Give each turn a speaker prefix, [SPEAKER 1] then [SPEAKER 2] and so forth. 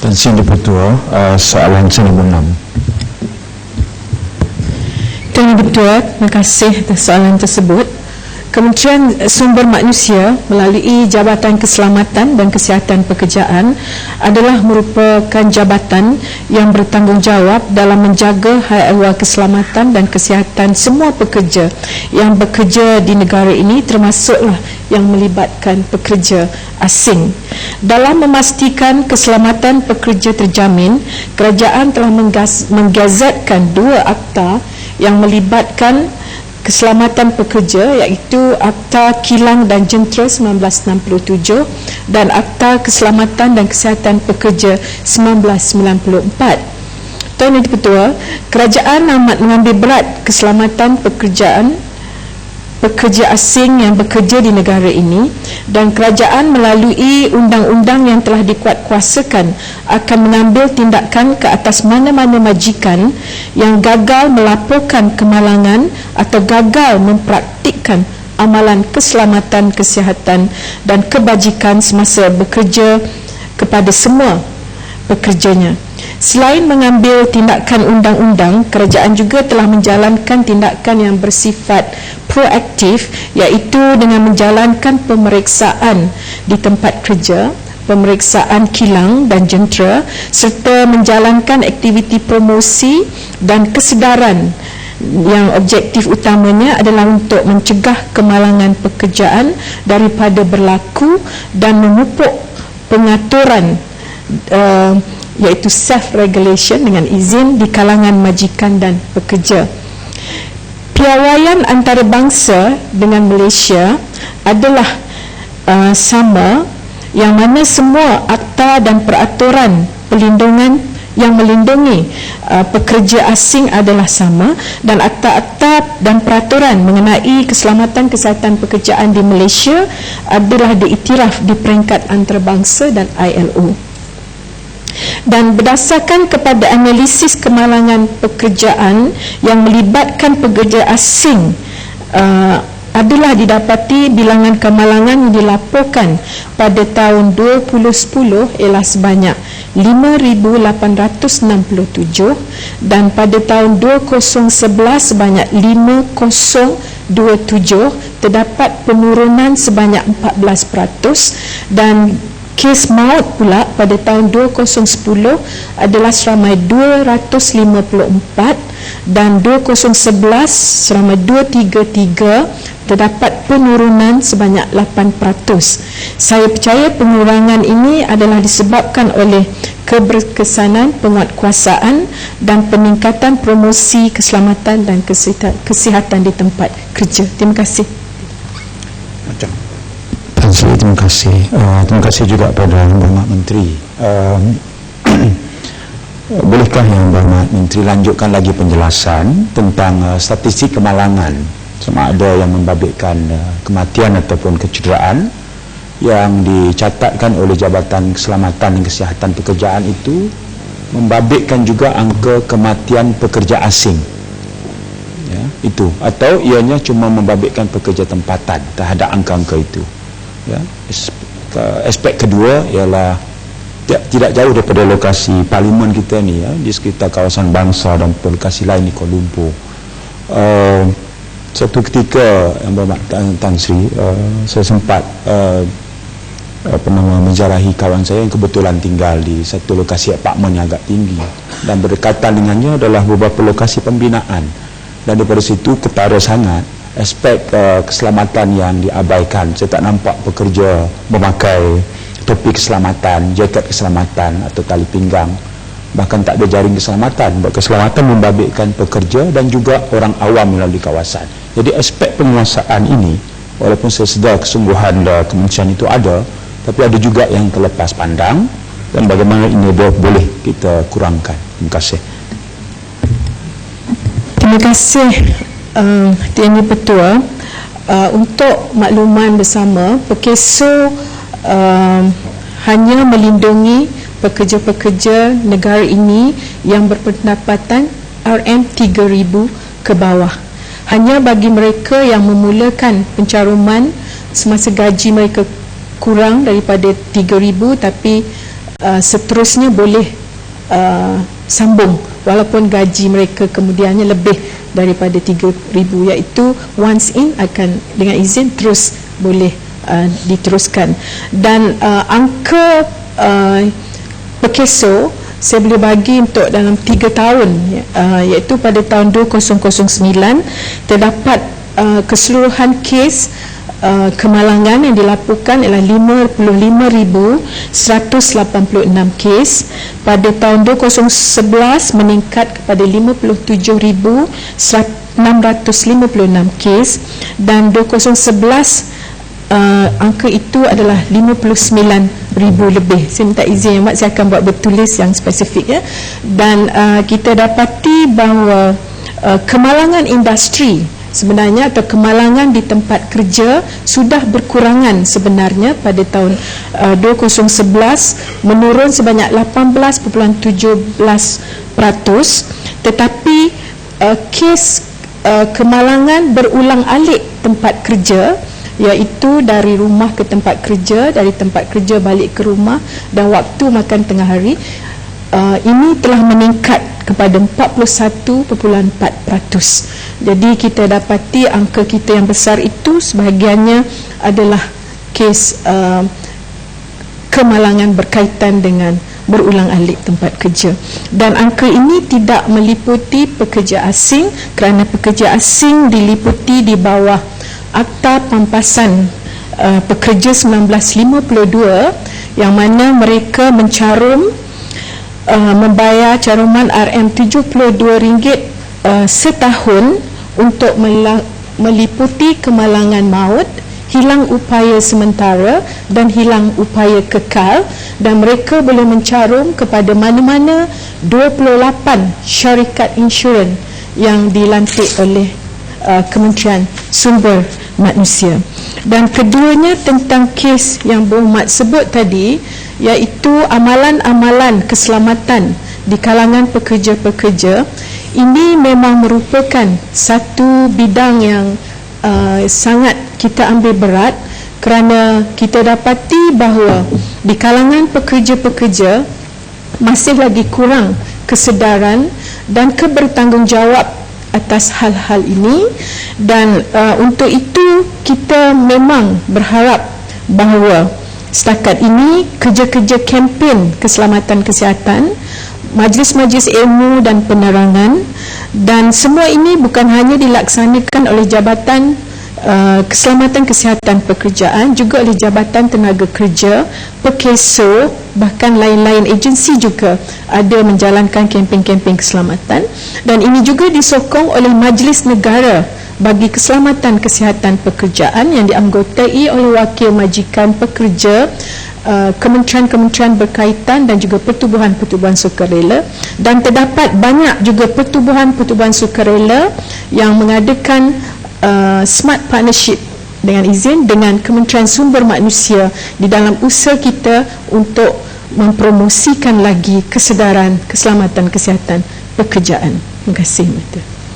[SPEAKER 1] Tan Sri Dipertua, uh, soalan 96.
[SPEAKER 2] Tuan Ibu Ketua, terima kasih atas soalan tersebut. Kementerian Sumber Manusia melalui Jabatan Keselamatan dan Kesihatan Pekerjaan adalah merupakan jabatan yang bertanggungjawab dalam menjaga hal ehwal keselamatan dan kesihatan semua pekerja yang bekerja di negara ini termasuklah yang melibatkan pekerja asing. Dalam memastikan keselamatan pekerja terjamin, kerajaan telah menggazetkan dua akta yang melibatkan keselamatan pekerja iaitu Akta Kilang dan Jentera 1967 dan Akta Keselamatan dan Kesihatan Pekerja 1994. Tuan Yang Ketua, kerajaan amat mengambil berat keselamatan pekerjaan pekerja asing yang bekerja di negara ini dan kerajaan melalui undang-undang yang telah dikuatkuasakan akan mengambil tindakan ke atas mana-mana majikan yang gagal melaporkan kemalangan atau gagal mempraktikkan amalan keselamatan kesihatan dan kebajikan semasa bekerja kepada semua pekerjanya. Selain mengambil tindakan undang-undang, kerajaan juga telah menjalankan tindakan yang bersifat proaktif iaitu dengan menjalankan pemeriksaan di tempat kerja, pemeriksaan kilang dan jentera serta menjalankan aktiviti promosi dan kesedaran yang objektif utamanya adalah untuk mencegah kemalangan pekerjaan daripada berlaku dan memupuk pengaturan uh, iaitu self regulation dengan izin di kalangan majikan dan pekerja. Piawaian antarabangsa dengan Malaysia adalah uh, sama yang mana semua akta dan peraturan pelindungan yang melindungi uh, pekerja asing adalah sama dan akta-akta dan peraturan mengenai keselamatan kesihatan pekerjaan di Malaysia adalah diiktiraf di peringkat antarabangsa dan ILO dan berdasarkan kepada analisis kemalangan pekerjaan yang melibatkan pekerja asing uh, adalah didapati bilangan kemalangan yang dilaporkan pada tahun 2010 ialah sebanyak 5,867 dan pada tahun 2011 sebanyak 5,027 terdapat penurunan sebanyak 14% dan kes maut pula pada tahun 2010 adalah seramai 254 dan 2011 seramai 233 terdapat penurunan sebanyak 8%. Saya percaya pengurangan ini adalah disebabkan oleh keberkesanan penguatkuasaan dan peningkatan promosi keselamatan dan kesihatan di tempat kerja. Terima kasih.
[SPEAKER 1] Macam. Sri, terima kasih. Uh, terima kasih juga kepada Yang Berhormat Menteri. Uh, bolehkah Yang Berhormat Menteri lanjutkan lagi penjelasan tentang uh, statistik kemalangan sama ada yang membabitkan uh, kematian ataupun kecederaan yang dicatatkan oleh Jabatan Keselamatan dan Kesihatan Pekerjaan itu membabitkan juga angka kematian pekerja asing ya, itu atau ianya cuma membabitkan pekerja tempatan terhadap angka-angka itu ya. aspek kedua ialah tidak jauh daripada lokasi parlimen kita ni ya, di sekitar kawasan bangsa dan lokasi lain di Kuala Lumpur. Uh, satu ketika yang berhormat Tan Sri uh, saya sempat uh, nama menjarahi kawan saya yang kebetulan tinggal di satu lokasi apartmen yang agak tinggi. Dan berdekatan dengannya adalah beberapa lokasi pembinaan. Dan daripada situ ketara sangat aspek uh, keselamatan yang diabaikan. Saya tak nampak pekerja memakai topi keselamatan, jaket keselamatan atau tali pinggang. Bahkan tak ada jaring keselamatan keselamatan membabitkan pekerja dan juga orang awam melalui kawasan. Jadi aspek penguasaan ini walaupun saya sedar kesungguhan uh, kementerian itu ada tapi ada juga yang terlepas pandang dan bagaimana ini boleh kita kurangkan. Terima kasih.
[SPEAKER 2] Terima kasih uh, TNI Petua uh, untuk makluman bersama Pekeso uh, hanya melindungi pekerja-pekerja negara ini yang berpendapatan RM3000 ke bawah. Hanya bagi mereka yang memulakan pencaruman semasa gaji mereka kurang daripada 3000 tapi uh, seterusnya boleh uh, sambung walaupun gaji mereka kemudiannya lebih daripada 3000 iaitu once in akan dengan izin terus boleh uh, diteruskan. Dan uh, angka uh, pekeso saya boleh bagi untuk dalam 3 tahun uh, iaitu pada tahun 2009 terdapat uh, keseluruhan kes uh, kemalangan yang dilaporkan ialah 55,186 kes pada tahun 2011 meningkat kepada 57,656 kes dan 2011 uh, angka itu adalah 59,000 lebih. Saya minta izin yang Mak, saya akan buat bertulis yang spesifik ya. Dan uh, kita dapati bahawa uh, kemalangan industri sebenarnya atau kemalangan di tempat kerja sudah berkurangan sebenarnya pada tahun uh, 2011 menurun sebanyak 18.17% tetapi uh, kes uh, kemalangan berulang alik tempat kerja iaitu dari rumah ke tempat kerja, dari tempat kerja balik ke rumah dan waktu makan tengah hari uh, ini telah meningkat kepada 41.4%. Jadi kita dapati angka kita yang besar itu sebahagiannya adalah kes uh, kemalangan berkaitan dengan berulang alik tempat kerja. Dan angka ini tidak meliputi pekerja asing kerana pekerja asing diliputi di bawah Akta Pampasan uh, Pekerja 1952 yang mana mereka mencarum uh, membayar caruman RM72 uh, setahun untuk meliputi kemalangan maut hilang upaya sementara dan hilang upaya kekal dan mereka boleh mencarum kepada mana-mana 28 syarikat insurans yang dilantik oleh uh, Kementerian Sumber Manusia. Dan keduanya tentang kes yang Berhormat sebut tadi iaitu amalan-amalan keselamatan di kalangan pekerja-pekerja ini memang merupakan satu bidang yang uh, sangat kita ambil berat kerana kita dapati bahawa di kalangan pekerja-pekerja masih lagi kurang kesedaran dan kebertanggungjawab atas hal-hal ini dan uh, untuk itu kita memang berharap bahawa setakat ini kerja-kerja kempen keselamatan kesihatan majlis-majlis ilmu dan penerangan dan semua ini bukan hanya dilaksanakan oleh Jabatan Uh, keselamatan kesihatan pekerjaan juga oleh Jabatan Tenaga Kerja, Pekeso bahkan lain-lain agensi juga ada menjalankan kempen-kempen keselamatan. Dan ini juga disokong oleh Majlis Negara bagi Keselamatan Kesihatan Pekerjaan yang dianggotai oleh Wakil Majikan Pekerja uh, kementerian-kementerian berkaitan dan juga pertubuhan-pertubuhan sukarela dan terdapat banyak juga pertubuhan-pertubuhan sukarela yang mengadakan uh, smart partnership dengan izin dengan Kementerian Sumber Manusia di dalam usaha kita untuk mempromosikan lagi kesedaran keselamatan kesihatan pekerjaan. Terima kasih.